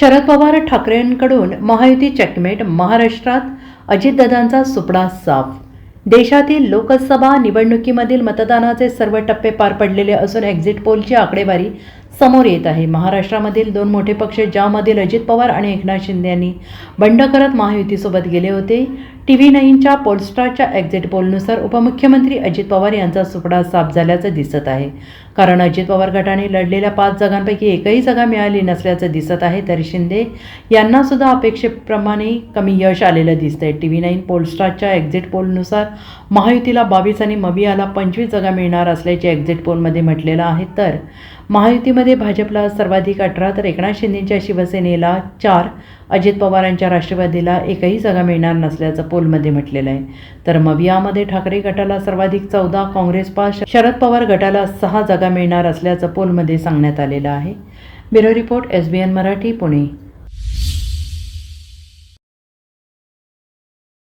शरद पवार ठाकरेंकडून महायुती चेकमेट महाराष्ट्रात अजितदादांचा सुपडा साफ. देशातील लोकसभा निवडणुकीमधील मतदानाचे सर्व टप्पे पार पडलेले असून एक्झिट पोलची आकडेवारी समोर येत आहे. महाराष्ट्रामधील दोन मोठे पक्ष ज्यामधील अजित पवार आणि एकनाथ शिंदे यांनी बंड करत महायुतीसोबत गेले होते. टी व्ही नाईनच्या पोलस्टारच्या एक्झिट पोलनुसार उपमुख्यमंत्री अजित पवार यांचा सुपडा साफ झाल्याचं दिसत आहे. कारण अजित पवार गटाने लढलेल्या पाच जागांपैकी एकही जागा मिळाली नसल्याचं दिसत आहे. तर शिंदे यांनासुद्धा अपेक्षेप्रमाणे कमी यश आलेलं दिसतंय. टी व्ही नाईन पोलस्टारच्या एक्झिट पोलनुसार महायुतीला बावीस आणि मवियाला पंचवीस जागा मिळणार असल्याचे एक्झिट पोलमध्ये म्हटलेलं आहे. तर महायुतीमध्ये भाजपला सर्वाधिक अठरा तर एकनाथ शिंदेच्या शिवसेनेला चार अजित पवारांच्या राष्ट्रवादीला एकही जागा मिळणार नसल्याचं पोलमध्ये म्हटलेलं आहे. तर मवियामध्ये ठाकरे गटाला सर्वाधिक चौदा काँग्रेस पाच शरद पवार गटाला सहा जागा मिळणार असल्याचं पोलमध्ये सांगण्यात आलेलं आहे. Bureau report S B N Marathi Pune.